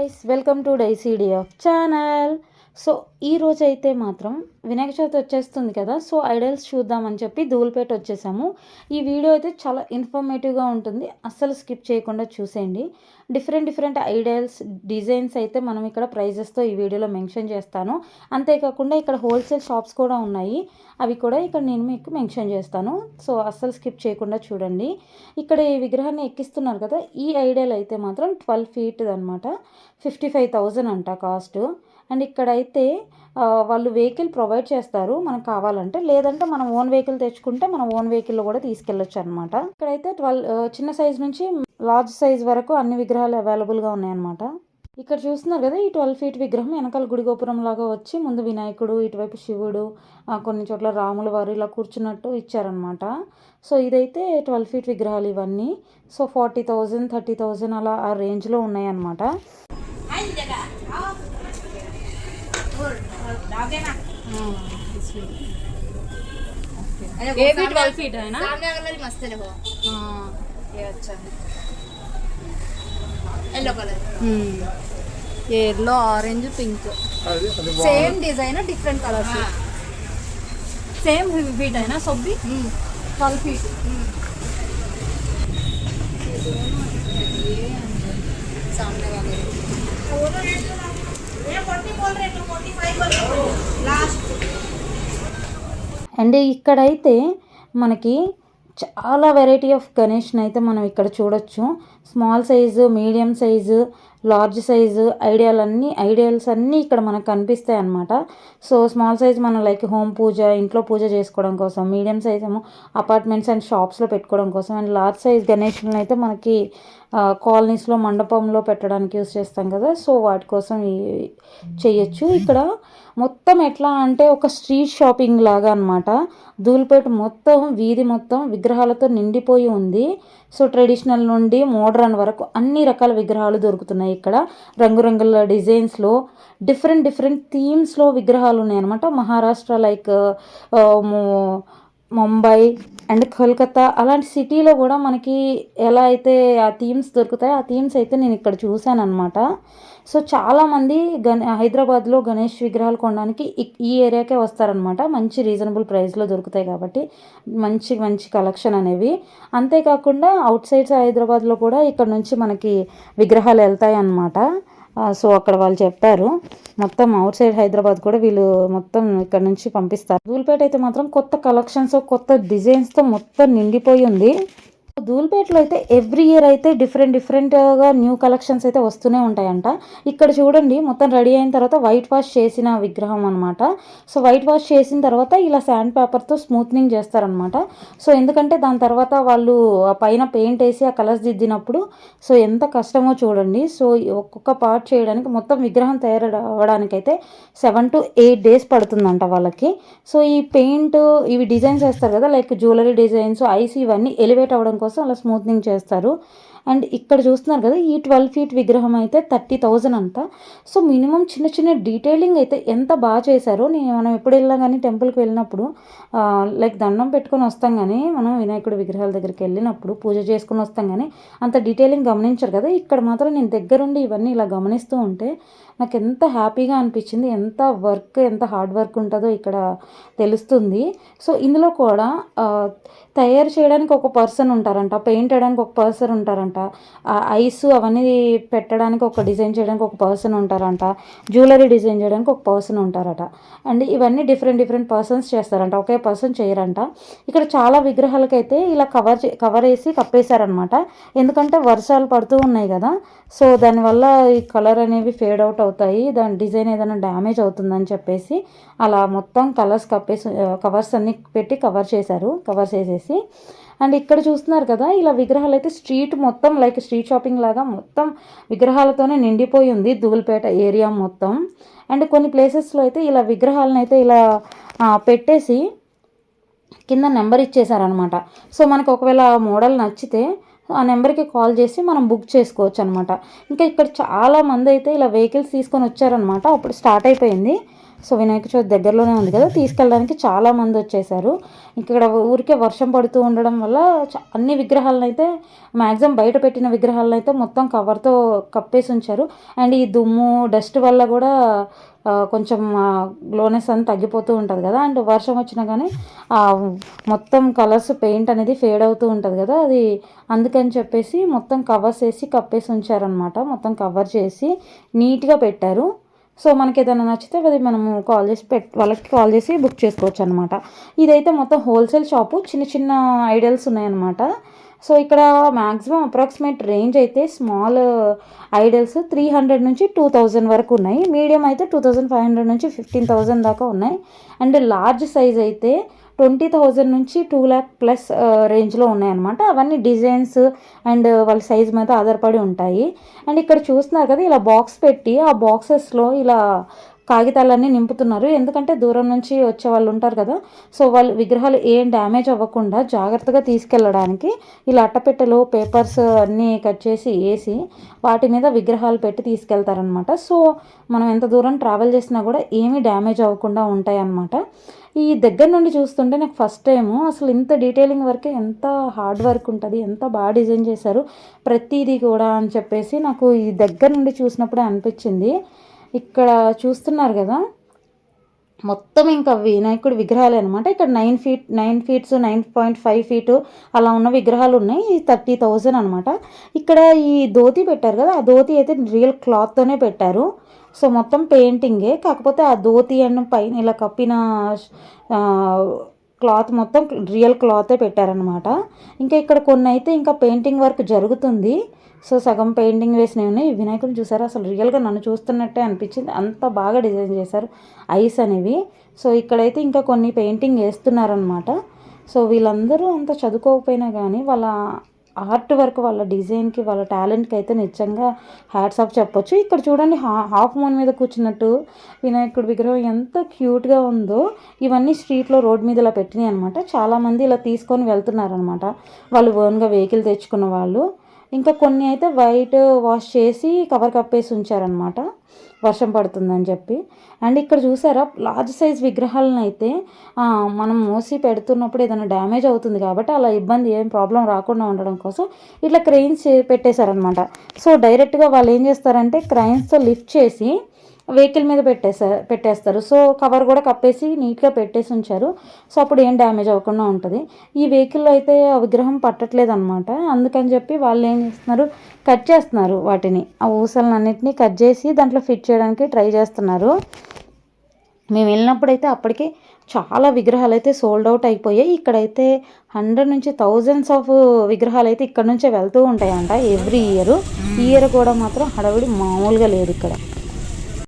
Guys welcome to DCD of channel so ఈ మాత్రం వినాయక చవితి వచ్చేస్తుంది కదా సో ఐడల్స్ చూద్దామని చెప్పి ధూల్పేట వచ్చేసాము. ఈ వీడియో అయితే చాలా ఇన్ఫర్మేటివ్గా ఉంటుంది అస్సలు స్కిప్ చేయకుండా చూసేయండి. డిఫరెంట్ డిఫరెంట్ ఐడల్స్ డిజైన్స్ అయితే మనం ఇక్కడ ప్రైజెస్తో ఈ వీడియోలో మెన్షన్ చేస్తాను. అంతేకాకుండా ఇక్కడ హోల్సేల్ షాప్స్ కూడా ఉన్నాయి అవి కూడా ఇక్కడ నేను మీకు మెన్షన్ చేస్తాను. సో అస్సలు స్కిప్ చేయకుండా చూడండి. ఇక్కడ ఈ విగ్రహాన్ని ఎక్కిస్తున్నారు కదా ఈ ఐడియల్ అయితే మాత్రం ట్వెల్వ్ ఫీట్ అనమాట ఫిఫ్టీ ఫైవ్ థౌజండ్ అంట కాస్ట్. అండ్ ఇక్కడైతే వాళ్ళు వెహికల్ ప్రొవైడ్ చేస్తారు మనకు కావాలంటే. లేదంటే మనం ఓన్ వెహికల్ తెచ్చుకుంటే మనం ఓన్ వెహికల్లో కూడా తీసుకెళ్ళొచ్చు అనమాట ఇక్కడైతే ట్వెల్వ్ చిన్న సైజ్ నుంచి లార్జ్ సైజ్ వరకు అన్ని విగ్రహాలు అవైలబుల్గా ఉన్నాయన్నమాట. ఇక్కడ చూస్తున్నారు కదా ఈ ట్వెల్వ్ ఫీట్ విగ్రహం వెనకాల గుడి గోపురం లాగా వచ్చి ముందు వినాయకుడు ఇటువైపు శివుడు కొన్ని చోట్ల రాముల వారు ఇలా కూర్చున్నట్టు ఇచ్చారనమాట సో ఇదైతే ట్వెల్వ్ ఫీట్ విగ్రహాలు ఇవన్నీ. So forty thousand thirty thousand అలా ఆ రేంజ్లో ఉన్నాయన్నమాట. ये भी ट्वेल्व फीट है ना सामने कलर ही मस्त है देखो हाँ ये अच्छा है येलो कलर ये yellow orange pink same design different colours same feet है ना सब भी ट्वेल्व फीट सामने वाले అండ్ ఇక్కడైతే మనకి చాలా వెరైటీ ఆఫ్ గణేష్ని అయితే మనం ఇక్కడ చూడొచ్చు. Small size medium size large size ఐడియాలు అన్నీ ఐడియల్స్ అన్నీ ఇక్కడ మనకు కనిపిస్తాయి అన్నమాట. సో స్మాల్ సైజ్ మనం లైక్ హోమ్ పూజ ఇంట్లో పూజ చేసుకోవడం కోసం మీడియం సైజ్ ఏమో అపార్ట్మెంట్స్ అండ్ షాప్స్లో పెట్టుకోవడం కోసం అండ్ లార్జ్ సైజ్ గణేష్లను అయితే మనకి కాలనీస్లో మండపంలో పెట్టడానికి యూస్ చేస్తాం కదా. సో వాటి కోసం చేయొచ్చు. ఇక్కడ మొత్తం ఎట్లా అంటే ఒక స్ట్రీట్ షాపింగ్ లాగా అనమాట ధూల్పేట మొత్తం వీధి మొత్తం విగ్రహాలతో నిండిపోయి ఉంది. సో ట్రెడిషనల్ నుండి మోడ్రన్ వరకు అన్ని రకాల విగ్రహాలు దొరుకుతున్నాయి ఇక్కడ. రంగురంగుల డిజైన్స్లో డిఫరెంట్ డిఫరెంట్ థీమ్స్లో విగ్రహాలు ఉన్నాయి అనమాట మహారాష్ట్ర లైక్ ముంబై అండ్ కోల్కతా అలాంటి సిటీలో కూడా మనకి ఎలా అయితే ఆ థీమ్స్ దొరుకుతాయో ఆ థీమ్స్ అయితే నేను ఇక్కడ చూశాను అనమాట సో చాలామంది గణ హైదరాబాద్లో గణేష్ విగ్రహాలు కొనడానికి ఈ- ఏరియాకే వస్తారనమాట మంచి రీజనబుల్ ప్రైస్లో దొరుకుతాయి కాబట్టి మంచి మంచి కలెక్షన్ అనేవి. అంతేకాకుండా అవుట్ సైడ్స్ హైదరాబాద్లో కూడా ఇక్కడ నుంచి మనకి విగ్రహాలు వెళ్తాయి అన్నమాట సో అక్కడ వాళ్ళు చెప్పారు. మొత్తం అవుట్ సైడ్ హైదరాబాద్ కూడా వీళ్ళు మొత్తం ఇక్కడ నుంచి పంపిస్తారు. ధూల్పేట అయితే మాత్రం కొత్త కలెక్షన్స్ కొత్త డిజైన్స్తో మొత్తం నిండిపోయి ఉంది. ధూల్పేటలో అయితే ఎవ్రీ ఇయర్ అయితే డిఫరెంట్ డిఫరెంట్గా న్యూ కలెక్షన్స్ అయితే వస్తూనే ఉంటాయంట. ఇక్కడ చూడండి మొత్తం రెడీ అయిన తర్వాత వైట్ వాష్ చేసిన విగ్రహం అనమాట సో వైట్ వాష్ చేసిన తర్వాత ఇలా శాండ్ పేపర్తో స్మూత్నింగ్ చేస్తారనమాట సో ఎందుకంటే దాని తర్వాత వాళ్ళు ఆ పైన పెయింట్ వేసి ఆ కలర్స్ దిద్దినప్పుడు సో ఎంత కష్టమో చూడండి. సో ఒక్కొక్క పార్ట్ చేయడానికి మొత్తం విగ్రహం తయారు అవ్వడానికైతే సెవెన్ టు ఎయిట్ డేస్ పడుతుందంట వాళ్ళకి. సో ఈ పెయింట్ ఇవి డిజైన్స్ వేస్తారు కదా లైక్ జ్యువెలరీ డిజైన్స్ ఐస్ ఇవన్నీ ఎలివేట్ అవ్వడం కోసం అలా స్మూత్నింగ్ చేస్తారు. అండ్ ఇక్కడ చూస్తున్నారు కదా ఈ ట్వెల్వ్ ఫీట్ విగ్రహం అయితే థర్టీ థౌజండ్ అంట సో మినిమం చిన్న చిన్న డీటెయిలింగ్ అయితే ఎంత బాగా చేశారో నేను మనం ఎప్పుడు వెళ్ళినా కానీ టెంపుల్కి వెళ్ళినప్పుడు లైక్ దండం పెట్టుకొని వస్తాం కానీ మనం వినాయకుడి విగ్రహాల దగ్గరికి వెళ్ళినప్పుడు పూజ చేసుకుని వస్తాం కానీ అంత డీటెయిలింగ్ గమనించరు కదా. ఇక్కడ మాత్రం నేను దగ్గరుండి ఇవన్నీ ఇలా గమనిస్తూ ఉంటే నాకు ఎంత హ్యాపీగా అనిపించింది ఎంత వర్క్ ఎంత హార్డ్ వర్క్ ఉంటుందో ఇక్కడ తెలుస్తుంది. సో ఇందులో కూడా తయారు చేయడానికి ఒక పర్సన్ ఉంటారంట పెయింట్ వేయడానికి ఒక పర్సన్ ఉంటారంట. ఐస్ అవన్నీ పెట్టడానికి ఒక డిజైన్ చేయడానికి ఒక పర్సన్ ఉంటారంట. జ్యువెలరీ డిజైన్ చేయడానికి ఒక పర్సన్ ఉంటారట. అండ్ ఇవన్నీ డిఫరెంట్ డిఫరెంట్ పర్సన్స్ చేస్తారంట. ఒకే పర్సన్ చేయరంట. ఇక్కడ చాలా విగ్రహాలకైతే ఇలా కవర్ చే- కవర్ వేసి కప్పేశారనమాట ఎందుకంటే వర్షాలు పడుతూ ఉన్నాయి కదా. సో దానివల్ల ఈ కలర్ అనేవి ఫేడ్ అవుట్ అవుతాయి. దాని డిజైన్ ఏదైనా డ్యామేజ్ అవుతుందని చెప్పేసి అలా మొత్తం కలర్స్ కప్పేసి కవర్స్ అన్ని పెట్టి కవర్ చేశారు. కవర్ చేసేసి అండ్ ఇక్కడ చూస్తున్నారు కదా ఇలా విగ్రహాలు అయితే స్ట్రీట్ మొత్తం లైక్ స్ట్రీట్ షాపింగ్ లాగా మొత్తం విగ్రహాలతోనే నిండిపోయి ఉంది ధూల్పేట ఏరియా మొత్తం. అండ్ కొన్ని ప్లేసెస్లో అయితే ఇలా విగ్రహాలను అయితే ఇలా పెట్టేసి కింద నెంబర్ ఇచ్చేసారనమాట సో మనకు ఒకవేళ మోడల్ నచ్చితే ఆ నెంబర్కి కాల్ చేసి మనం బుక్ చేసుకోవచ్చు అనమాట ఇంకా ఇక్కడ చాలా మంది అయితే ఇలా వెహికల్స్ తీసుకొని వచ్చారనమాట. అప్పుడు స్టార్ట్ అయిపోయింది. సో వినాయక చవితి దగ్గరలోనే ఉంది కదా తీసుకెళ్ళడానికి చాలా మంది వచ్చేసారు. ఇక్కడ ఊరికే వర్షం పడుతూ ఉండడం వల్ల అన్ని విగ్రహాలను అయితే మ్యాక్సిమం బయట పెట్టిన విగ్రహాలను అయితే మొత్తం కవర్తో కప్పేసి ఉంచారు. అండ్ ఈ దుమ్ము డస్ట్ వల్ల కూడా కొంచెం గ్లోనెస్ అని తగ్గిపోతూ ఉంటుంది కదా. అండ్ వర్షం వచ్చినా కానీ ఆ మొత్తం కలర్స్ పెయింట్ అనేది ఫేడ్ అవుతూ ఉంటుంది కదా. అది అందుకని చెప్పేసి మొత్తం కవర్స్ వేసి కప్పేసి ఉంచారనమాట మొత్తం కవర్ చేసి నీట్గా పెట్టారు. సో మనకి ఏదైనా నచ్చితే అది మనము కాల్ చేసి పెట్ వాళ్ళకి కాల్ చేసి బుక్ చేసుకోవచ్చు అనమాట ఇదైతే మొత్తం హోల్సేల్ షాపు చిన్న చిన్న ఐడియల్స్ ఉన్నాయన్నమాట. సో ఇక్కడ మ్యాక్సిమం అప్రాక్సిమేట్ రేంజ్ అయితే స్మాల్ ఐడల్స్ త్రీ హండ్రెడ్ నుంచి టూ థౌజండ్ వరకు ఉన్నాయి. మీడియం అయితే టూ థౌజండ్ ఫైవ్ హండ్రెడ్ నుంచి ఫిఫ్టీన్ థౌజండ్ దాకా ఉన్నాయి. అండ్ లార్జ్ సైజ్ అయితే ట్వంటీ థౌజండ్ నుంచి టూ ల్యాక్ ప్లస్ రేంజ్లో uh, ఉన్నాయన్నమాట అవన్నీ డిజైన్స్ అండ్ వాళ్ళ సైజ్ మీద ఆధారపడి ఉంటాయి. అండ్ ఇక్కడ చూస్తున్నారు కదా ఇలా బాక్స్ పెట్టి ఆ బాక్సెస్లో ఇలా కాగితాలన్నీ నింపుతున్నారు. ఎందుకంటే దూరం నుంచి వచ్చే వాళ్ళు ఉంటారు కదా. సో వాళ్ళు విగ్రహాలు ఏం డ్యామేజ్ అవ్వకుండా జాగ్రత్తగా తీసుకెళ్ళడానికి ఇలా అట్టపెట్టెలు పేపర్స్ అన్నీ కట్ చేసి వేసి వాటి మీద విగ్రహాలు పెట్టి తీసుకెళ్తారనమాట సో మనం ఎంత దూరం ట్రావెల్ చేసినా కూడా ఏమీ డ్యామేజ్ అవ్వకుండా ఉంటాయి అన్నమాట ఈ దగ్గర నుండి చూస్తుంటే నాకు ఫస్ట్ టైము అసలు ఇంత డీటెయిలింగ్ వర్క్ ఎంత హార్డ్ వర్క్ ఉంటుంది ఎంత బాగా డిజైన్ చేశారు ప్రతిదీ కూడా అని చెప్పేసి నాకు ఈ దగ్గర నుండి చూసినప్పుడే అనిపించింది. ఇక్కడ చూస్తున్నారు కదా మొత్తం ఇంకా వినాయకుడి విగ్రహాలు అనమాట ఇక్కడ nine feet nine feets nine point five feet అలా ఉన్న విగ్రహాలు ఉన్నాయి. థర్టీ థౌజండ్ అనమాట ఇక్కడ ఈ ధోతి పెట్టారు కదా ఆ ధోతి అయితే రియల్ క్లాత్తోనే పెట్టారు. సో మొత్తం పెయింటింగే. కాకపోతే ఆ ధోతి అండ్ పైన ఇలా కప్పిన క్లాత్ మొత్తం రియల్ క్లాతే పెట్టారనమాట ఇంకా ఇక్కడ కొన్ని అయితే ఇంకా పెయింటింగ్ వర్క్ జరుగుతుంది. సో సగం పెయింటింగ్ వేసినవి ఉన్నాయి. ఈ వినాయకుడిని అసలు రియల్గా నన్ను చూస్తున్నట్టే అనిపించింది. అంత బాగా డిజైన్ చేశారు. ఐస్ అనేవి. సో ఇక్కడైతే ఇంకా కొన్ని పెయింటింగ్ వేస్తున్నారనమాట సో వీళ్ళందరూ అంత చదువుకోకపోయినా కానీ వాళ్ళ ఆర్ట్ వర్క్ వాళ్ళ డిజైన్కి వాళ్ళ టాలెంట్కి అయితే నిజంగా హ్యాట్స్ ఆఫ్ చెప్పొచ్చు. ఇక్కడ చూడండి హా హాఫ్ మూన్ మీద కూర్చున్నట్టు వినాయకుడి విగ్రహం ఎంత క్యూట్గా ఉందో. ఇవన్నీ స్ట్రీట్లో రోడ్ మీద ఇలా పెట్టినాయి అనమాట చాలామంది ఇలా తీసుకొని వెళ్తున్నారనమాట వాళ్ళు ఓన్గా వెహికల్ తెచ్చుకున్న వాళ్ళు. ఇంకా కొన్ని అయితే వైట్ వాష్ చేసి కవర్ కప్పేసి ఉంచారనమాట వర్షం పడుతుందని చెప్పి. అండ్ ఇక్కడ చూసారా లార్జ్ సైజ్ విగ్రహాలను అయితే మనం మోసి పెడుతున్నప్పుడు ఏదైనా డ్యామేజ్ అవుతుంది కాబట్టి అలా ఇబ్బంది ఏం ప్రాబ్లం రాకుండా ఉండడం కోసం ఇట్లా క్రెయిన్స్ పెట్టేశారనమాట సో డైరెక్ట్గా వాళ్ళు ఏం చేస్తారంటే క్రైన్స్తో లిఫ్ట్ చేసి వెహికల్ మీద పెట్టేసారు పెట్టేస్తారు. సో కవర్ కూడా కప్పేసి నీట్గా పెట్టేసి ఉంచారు. సో అప్పుడు ఏం డ్యామేజ్ అవ్వకుండా ఉంటుంది. ఈ వెహికల్లో అయితే ఆ విగ్రహం పట్టట్లేదు అనమాట అందుకని చెప్పి వాళ్ళు ఏం చేస్తున్నారు? కట్ చేస్తున్నారు వాటిని. ఆ ఊసలన్నింటినీ కట్ చేసి దాంట్లో ఫిట్ చేయడానికి ట్రై చేస్తున్నారు. మేము వెళ్ళినప్పుడు అయితే అప్పటికే చాలా విగ్రహాలు అయితే సోల్డ్ అవుట్ అయిపోయాయి. ఇక్కడైతే హండ్రెడ్ నుంచి థౌజండ్స్ ఆఫ్ విగ్రహాలు అయితే ఇక్కడ నుంచే వెళ్తూ ఉంటాయంట ఎవ్రీ ఇయర్. ఈ ఇయర్ కూడా మాత్రం హడావిడి మామూలుగా లేదు ఇక్కడ.